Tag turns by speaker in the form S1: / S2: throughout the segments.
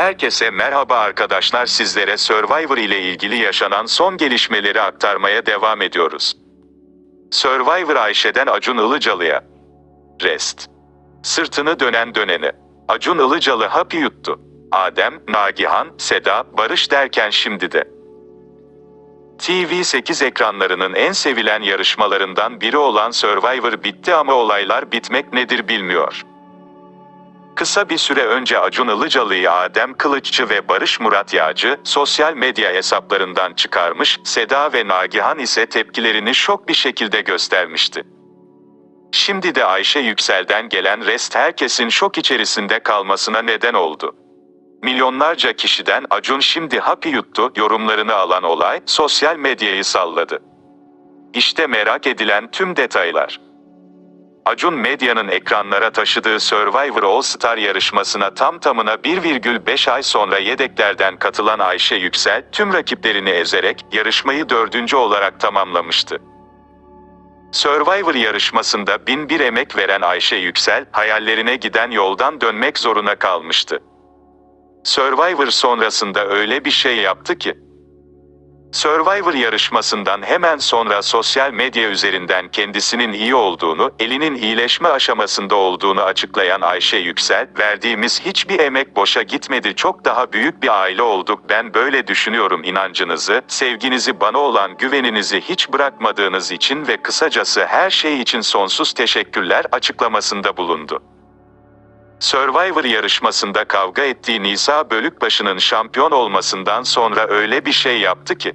S1: Herkese merhaba arkadaşlar sizlere Survivor ile ilgili yaşanan son gelişmeleri aktarmaya devam ediyoruz. Survivor Ayşe'den Acun Ilıcalı'ya. Rest. Sırtını dönen döneni. Acun Ilıcalı hapı yuttu. Adem, Nagihan, Seda, Barış derken şimdi de. TV8 ekranlarının en sevilen yarışmalarından biri olan Survivor bitti ama olaylar bitmek nedir bilmiyor. Kısa bir süre önce Acun Ilıcalı'yı Adem Kılıççı ve Barış Murat Yağcı, sosyal medya hesaplarından çıkarmış, Seda ve Nagihan ise tepkilerini şok bir şekilde göstermişti. Şimdi de Ayşe Yüksel'den gelen rest herkesin şok içerisinde kalmasına neden oldu. Milyonlarca kişiden Acun şimdi hapı yuttu yorumlarını alan olay sosyal medyayı salladı. İşte merak edilen tüm detaylar. Acun Medya'nın ekranlara taşıdığı Survivor All Star yarışmasına tam tamına 1,5 ay sonra yedeklerden katılan Ayşe Yüksel, tüm rakiplerini ezerek yarışmayı dördüncü olarak tamamlamıştı. Survivor yarışmasında bin bir emek veren Ayşe Yüksel, hayallerine giden yoldan dönmek zoruna kalmıştı. Survivor sonrasında öyle bir şey yaptı ki, Survivor yarışmasından hemen sonra sosyal medya üzerinden kendisinin iyi olduğunu, elinin iyileşme aşamasında olduğunu açıklayan Ayşe Yüksel, verdiğimiz hiçbir emek boşa gitmedi çok daha büyük bir aile olduk ben böyle düşünüyorum inancınızı, sevginizi bana olan güveninizi hiç bırakmadığınız için ve kısacası her şey için sonsuz teşekkürler açıklamasında bulundu. Survivor yarışmasında kavga ettiği Nisa Bölükbaşı'nın şampiyon olmasından sonra öyle bir şey yaptı ki.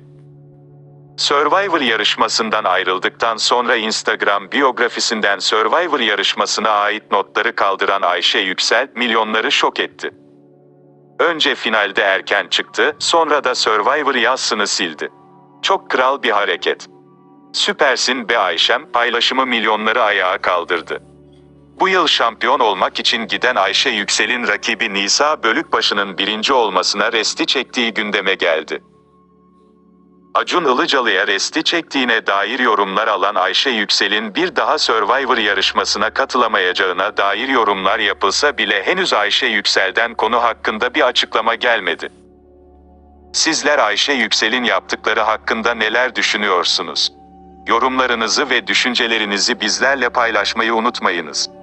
S1: Survivor yarışmasından ayrıldıktan sonra Instagram biyografisinden Survivor yarışmasına ait notları kaldıran Ayşe Yüksel milyonları şok etti. Önce finalde erken çıktı, sonra da Survivor yazısını sildi. Çok kral bir hareket. Süpersin be Ayşem paylaşımı milyonları ayağa kaldırdı. Bu yıl şampiyon olmak için giden Ayşe Yüksel'in rakibi Nisa Bölükbaşı'nın birinci olmasına resti çektiği gündeme geldi. Acun Ilıcalı'ya resti çektiğine dair yorumlar alan Ayşe Yüksel'in bir daha Survivor yarışmasına katılamayacağına dair yorumlar yapılsa bile henüz Ayşe Yüksel'den konu hakkında bir açıklama gelmedi. Sizler Ayşe Yüksel'in yaptıkları hakkında neler düşünüyorsunuz? Yorumlarınızı ve düşüncelerinizi bizlerle paylaşmayı unutmayınız.